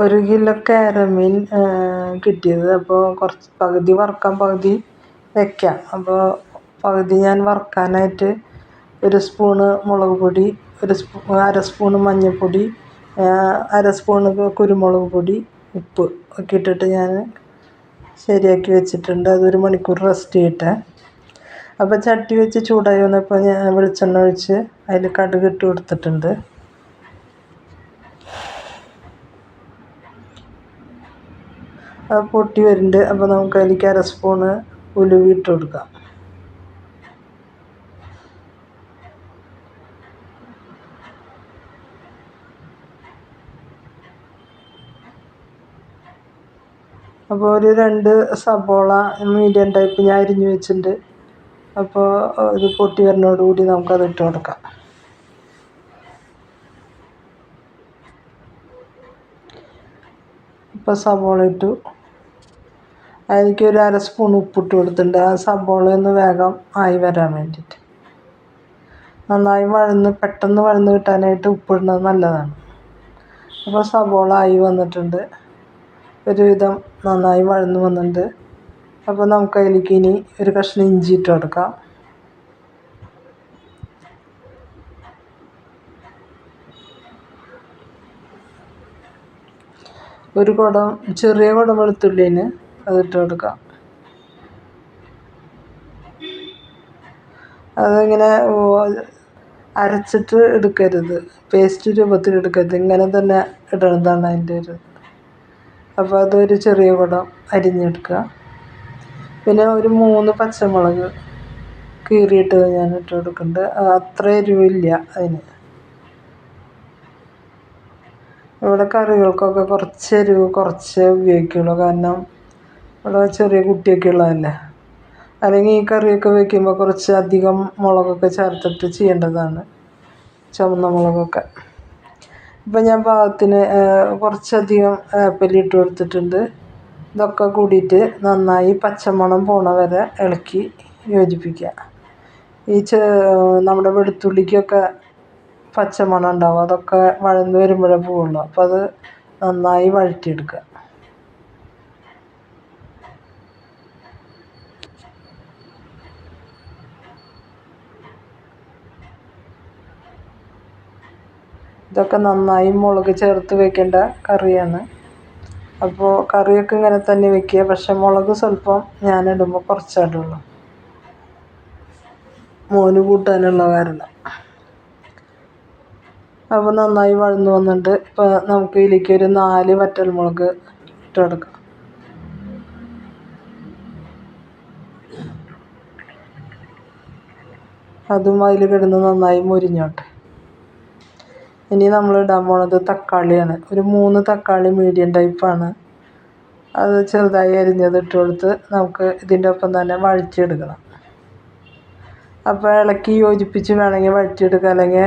ഒരു കിലോ കാരമീൻ കിട്ടിയത്. അപ്പോൾ കുറച്ച് പകുതി വറുക്കാം പകുതി വെക്കാം. അപ്പോൾ പകുതി ഞാൻ വറുക്കാനായിട്ട് ഒരു സ്പൂണ് മുളക് പൊടി ഒരു സ്പൂ അര സ്പൂണ് മഞ്ഞൾപ്പൊടി അര സ്പൂണ് കുരുമുളക് പൊടി ഉപ്പ് ഒക്കെ ഇട്ടിട്ട് ഞാൻ ശരിയാക്കി വെച്ചിട്ടുണ്ട്. അതൊരു മണിക്കൂർ റെസ്റ്റ് ചെയ്യട്ടെ. അപ്പോൾ ചട്ടി വെച്ച് ചൂടായി വന്നപ്പോൾ ഞാൻ വെളിച്ചെണ്ണ ഒഴിച്ച് അതിൽ കടുക് ഇട്ട് കൊടുത്തിട്ടുണ്ട്. പൊട്ടി വരുന്നുണ്ട് അപ്പോൾ നമുക്ക് അതിലേക്ക് അര സ്പൂണ് ഉലുവ ഇട്ട് കൊടുക്കാം. അപ്പോൾ ഒരു രണ്ട് സബോള മീഡിയം ടൈപ്പ് ഞാൻ അരിഞ്ഞ് വെച്ചിട്ടുണ്ട്. അപ്പോൾ ഇത് പൊട്ടി വരുന്നതോടുകൂടി നമുക്കത് ഇട്ട് കൊടുക്കാം. ഇപ്പോൾ സവോള ഇട്ടു. അതിലേക്ക് ഒരു അര സ്പൂൺ ഉപ്പിട്ട് കൊടുത്തിട്ടുണ്ട്. ആ സവോള ഒന്ന് വേഗം ആയി വരാൻ വേണ്ടിയിട്ട്. നന്നായി വഴന്ന് പെട്ടെന്ന് വഴന്ന് കിട്ടാനായിട്ട് ഉപ്പിടുന്നത് നല്ലതാണ്. അപ്പോൾ സവോള ആയി വന്നിട്ടുണ്ട്. ഒരുവിധം നന്നായി വഴന്ന് വന്നിട്ടുണ്ട്. അപ്പോൾ നമുക്ക് അതിലേക്ക് ഇനി ഒരു കഷ്ണം ഇഞ്ചി ഇട്ട് കൊടുക്കാം. ഒരു കുടം ചെറിയ കുടം വെളുത്തുള്ളിന് അതിട്ട് കൊടുക്കാം അതിങ്ങനെ അരച്ചിട്ട് എടുക്കരുത്. പേസ്റ്റ് രൂപത്തിൽ എടുക്കരുത്. ഇങ്ങനെ തന്നെ ഇടണതാണ് അതിന്റെ ഒരു അപ്പോൾ അതൊരു ചെറിയ കുടം അരിഞ്ഞെടുക്കുക. പിന്നെ ഒരു മൂന്ന് പച്ചമുളക് കീറിയിട്ട് ഞാൻ ഇട്ട് കൊടുക്കുന്നുണ്ട്. അത്ര എരിവില്ല അതിന്. ഇവിടെ കറികൾക്കൊക്കെ കുറച്ച് എരിവ് കുറച്ചേ ഉപയോഗിക്കുള്ളൂ. കാരണം ഇവിടെ ചെറിയ കുട്ടിയൊക്കെ ഉള്ളതല്ലേ? അല്ലെങ്കിൽ ഈ കറിയൊക്കെ വയ്ക്കുമ്പോൾ കുറച്ച് അധികം മുളകൊക്കെ ചേർത്തിട്ട് ചെയ്യേണ്ടതാണ്. ചുവന്ന മുളകൊക്കെ. ഇപ്പം ഞാൻ പാകത്തിന് കുറച്ചധികം വേപ്പില ഇട്ട് കൊടുത്തിട്ടുണ്ട്. ഇതൊക്കെ കൂടിയിട്ട് നന്നായി പച്ചമണം പോണ വരെ ഇളക്കി യോജിപ്പിക്കുക. ഈ നമ്മുടെ വെളുത്തുള്ളിക്കൊക്കെ പച്ചമണം ഉണ്ടാവും. അതൊക്കെ വഴന്ന് വരുമ്പോഴേ പോവുള്ളൂ അപ്പോൾ അത് നന്നായി വഴറ്റിയെടുക്കുക. ഇതൊക്കെ നന്നായി മുളക് ചേർത്ത് വെക്കേണ്ട കറിയാണ്. അപ്പോൾ കറിയൊക്കെ ഇങ്ങനെ തന്നെ വെക്കുക. പക്ഷെ മുളക് സ്വല്പം ഞാനിടുമ്പോൾ കുറച്ചിടുള്ളൂ മോന് കൂട്ടാനുള്ള കാരണം. അപ്പോൾ നന്നായി വഴന്ന് വന്നിട്ട് ഇപ്പോൾ നമുക്ക് ഇതിലേക്ക് ഒരു നാല് വറ്റൽമുളക് ഇട്ട് കൊടുക്കാം. അതും അതിൽ കിടന്ന് നന്നായി മുരിഞ്ഞോട്ടെ. ഇനി നമ്മൾ ഇടാൻ പോണത് തക്കാളിയാണ്. ഒരു മൂന്ന് തക്കാളി മീഡിയം ടൈപ്പാണ് അത് ചെറുതായി അരിഞ്ഞത് ഇട്ട് കൊടുത്ത് നമുക്ക് ഇതിന്റെ ഒപ്പം തന്നെ വഴറ്റിയെടുക്കണം. അപ്പോൾ ഇളക്കി യോജിപ്പിച്ച് വേണമെങ്കിൽ വഴറ്റിയെടുക്കുക അല്ലെങ്കിൽ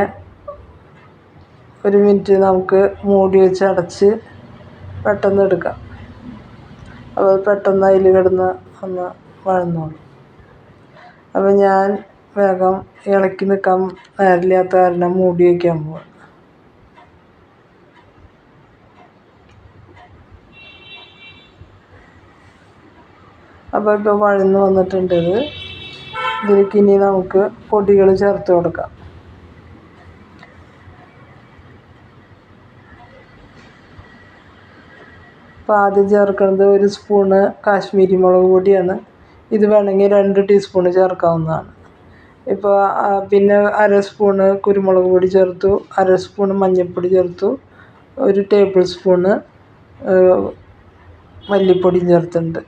ഒരു മിനിറ്റ് നമുക്ക് മൂടി വെച്ച് അടച്ച് പെട്ടെന്ന് എടുക്കാം. അപ്പോൾ പെട്ടെന്ന് അതിൽ കിടന്ന് ഒന്ന് വഴന്നോളും. അപ്പോൾ ഞാൻ വേഗം ഇളക്കി നിൽക്കാൻ നേരമില്ലാത്ത കാരണം മൂടി വയ്ക്കാൻ പോവാം. അപ്പോൾ ഇപ്പോൾ വഴന്ന് വന്നിട്ടുണ്ട് ഇത്. ഇതിലേക്ക് ഇനി നമുക്ക് പൊടികൾ ചേർത്ത് കൊടുക്കാം. അപ്പോൾ ആദ്യം ചേർക്കുന്നത് ഒരു സ്പൂണ് കാശ്മീരി മുളക് പൊടിയാണ്. ഇത് വേണമെങ്കിൽ രണ്ട് ടീസ്പൂണ് ചേർക്കാവുന്നതാണ്. ഇപ്പോൾ പിന്നെ അര സ്പൂണ് കുരുമുളക് പൊടി ചേർത്തു അര സ്പൂണ് മഞ്ഞൾപ്പൊടി ചേർത്തു ഒരു ടേബിൾ സ്പൂണ് മല്ലിപ്പൊടിയും ചേർത്തിട്ടുണ്ട്.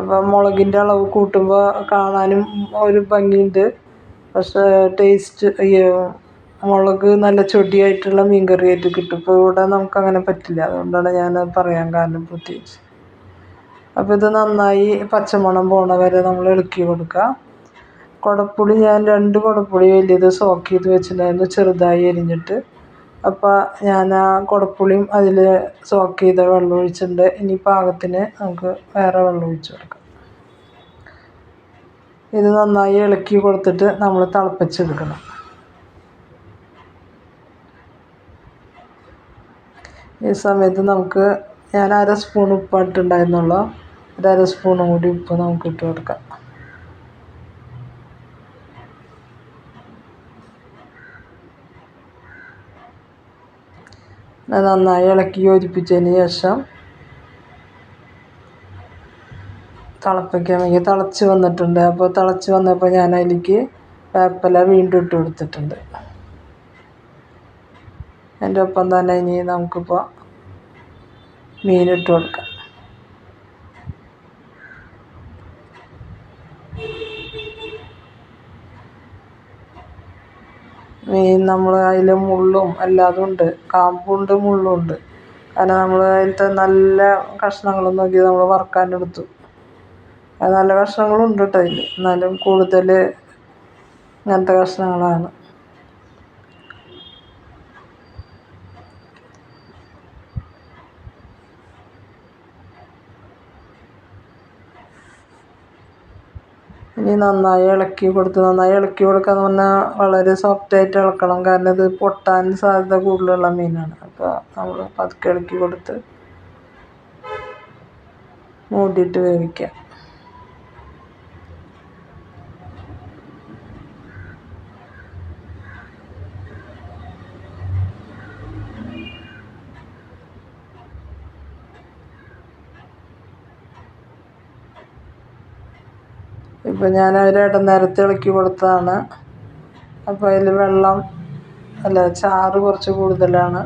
അപ്പോൾ മുളകിന്റെ അളവ് കൂട്ടുമ്പോൾ കാണാനും ഒരു ഭംഗിയുണ്ട്. പക്ഷേ ടേസ്റ്റ് മുളക് നല്ല ചൊടിയായിട്ടുള്ള മീൻ കറിയായിട്ട് കിട്ടും. ഇപ്പോൾ ഇവിടെ നമുക്കങ്ങനെ പറ്റില്ല. അതുകൊണ്ടാണ് ഞാനത് പറയാൻ കാരണം പ്രത്യേകിച്ച്. അപ്പോൾ ഇത് നന്നായി പച്ചമണം പോണ വരെ നമ്മൾ ഇളക്കി കൊടുക്കുക കുടപ്പുളി ഞാൻ രണ്ട് കുടപ്പുളി വലിയത് സോക്ക് ചെയ്ത് വെച്ചിട്ടുണ്ടായിരുന്നു ചെറുതായി എരിഞ്ഞിട്ട്. അപ്പോൾ ഞാൻ ആ കുടപ്പുളിയും അതിൽ സോക്ക് ചെയ്ത വെള്ളം ഒഴിച്ചിട്ടുണ്ട്. ഇനി പാകത്തിന് നമുക്ക് വേറെ വെള്ളം ഒഴിച്ചു കൊടുക്കാം. ഇത് നന്നായി ഇളക്കി കൊടുത്തിട്ട് നമ്മൾ തിളപ്പിച്ചെടുക്കണം. ഈ സമയത്ത് നമുക്ക് ഞാൻ അര സ്പൂൺ ഉപ്പ് ഇട്ടുണ്ടായിരുന്നുള്ളൂ ഒരു അര സ്പൂണും കൂടി ഉപ്പ് നമുക്ക് ഇട്ട് കൊടുക്കാം. നന്നായി ഇളക്കി യോജിപ്പിച്ചതിന് ശേഷം തിളപ്പിക്കാൻ വേണ്ടി തിളച്ച് വന്നിട്ടുണ്ട്. അപ്പോൾ തിളച്ച് വന്നപ്പോൾ ഞാൻ അതിലേക്ക് വേപ്പില വീണ്ടും ഇട്ട് കൊടുത്തിട്ടുണ്ട്. അതിന്റെ ഒപ്പം തന്നെ ഇനി നമുക്കിപ്പോൾ മീനിട്ട് കൊടുക്കാം. മീൻ നമ്മൾ അതിൽ മുള്ളും എല്ലാതും ഉണ്ട്. കാമ്പുണ്ട് മുള്ളുണ്ട്. കാരണം നമ്മൾ അതിലത്തെ നല്ല കഷ്ണങ്ങൾ നോക്കി നമ്മൾ വറുക്കാനെടുത്തു. അത് നല്ല കഷ്ണങ്ങളും ഉണ്ട് കേട്ടോ അതിൽ എന്നാലും കൂടുതൽ ഇങ്ങനത്തെ കഷ്ണങ്ങളാണ്. ഇനി നന്നായി ഇളക്കി കൊടുത്ത് നന്നായി ഇളക്കി കൊടുക്കാന്ന് പറഞ്ഞാൽ വളരെ സോഫ്റ്റായിട്ട് ഇളക്കണം. കാരണം ഇത് പൊട്ടാൻ സാധ്യത കൂടുതലുള്ള മീനാണ്. അപ്പോൾ നമ്മൾ പതുക്കെ ഇളക്കി കൊടുത്ത് മൂടിയിട്ട് വേവിക്കുക ഇപ്പം ഞാൻ അവരായിട്ട് നിരത്തി ഇളക്കി കൊടുത്തതാണ്. അപ്പോൾ അതിൽ വെള്ളം അല്ല ചാറ് കുറച്ച് കൂടുതലാണ്.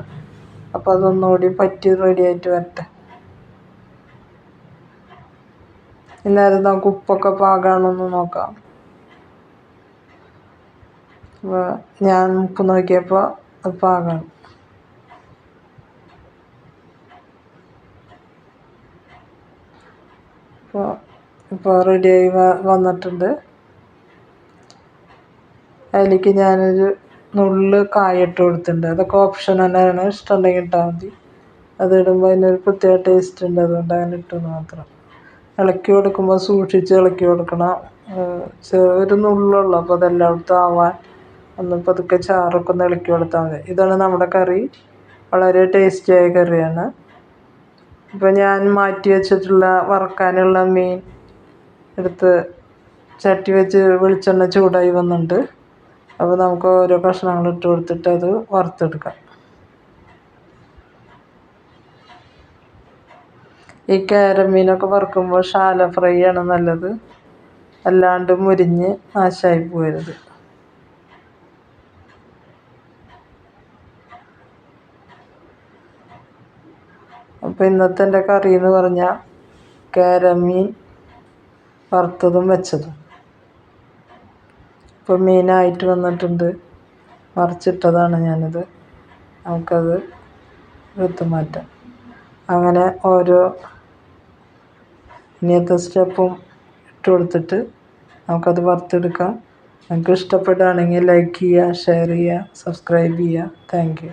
അപ്പോൾ അതൊന്നുകൂടി പറ്റി റെഡി ആയിട്ട് വരട്ടെ. ഇന്നേരം നമുക്ക് ഉപ്പൊക്കെ പാകാണെന്ന് നോക്കാം. അപ്പോൾ ഞാൻ ഉപ്പ് നോക്കിയപ്പോൾ അത് പാകാണ്. അപ്പോൾ ഇപ്പോൾ റെഡിയായി വന്നിട്ടുണ്ട്. അതിലേക്ക് ഞാനൊരു നുള്ള് കായ ഇട്ട് കൊടുത്തിട്ടുണ്ട്. അതൊക്കെ ഓപ്ഷൻ തന്നെയാണ്. ഇഷ്ടമുണ്ടെങ്കിൽ ഇട്ടാൽ മതി. അത് ഇടുമ്പോൾ അതിനൊരു പ്രത്യേക ടേസ്റ്റ് ഉണ്ട്. അതുകൊണ്ട് അങ്ങനെ ഇട്ടു മാത്രം. ഇളക്കി കൊടുക്കുമ്പോൾ സൂക്ഷിച്ച് ഇളക്കി കൊടുക്കണം. ചെറിയൊരു നുള്ളുള്ളൂ. അപ്പോൾ അതെല്ലാം അതെല്ലായിടത്തും ആവാൻ ഒന്ന് പതുക്കെ ചാറൊക്കെ ഒന്ന് ഇളക്കി കൊടുത്താൽ മതി. ഇതാണ് നമ്മുടെ കറി. വളരെ ടേസ്റ്റിയായ കറിയാണ്. ഇപ്പോൾ ഞാൻ മാറ്റി വെച്ചിട്ടുള്ള വറക്കാനുള്ള മീൻ എടുത്ത് ചട്ടി വെച്ച് വെളിച്ചെണ്ണ ചൂടായി വന്നിട്ടുണ്ട്. അപ്പോൾ നമുക്ക് ഓരോ കഷ്ണങ്ങൾ ഇട്ട് കൊടുത്തിട്ട് അത് വറുത്തെടുക്കാം. ഈ കാരമീനൊക്കെ വറുക്കുമ്പോൾ ശാല ഫ്രൈ ആണ് നല്ലത്. അല്ലാണ്ട് മുരിഞ്ഞ് നാശമായി പോകരുത് അപ്പോൾ ഇന്നത്തെ എന്റെ കറി എന്ന് പറഞ്ഞാൽ കാരമീൻ വറുത്തതും വെച്ചതും. ഇപ്പോൾ മീനായിട്ട് വന്നിട്ടുണ്ട്. മറിച്ചിട്ടതാണ് ഞാനിത്. നമുക്കത് എടുത്തു മാറ്റാം. അങ്ങനെ ഓരോ ഇനിയത്തെ സ്റ്റെപ്പും ഇട്ട് കൊടുത്തിട്ട് നമുക്കത് വറുത്തെടുക്കാം. നിങ്ങൾക്ക് ഇഷ്ടപ്പെടുകയാണെങ്കിൽ ലൈക്ക് ചെയ്യുക ഷെയർ ചെയ്യുക സബ്സ്ക്രൈബ് ചെയ്യുക. Thank you.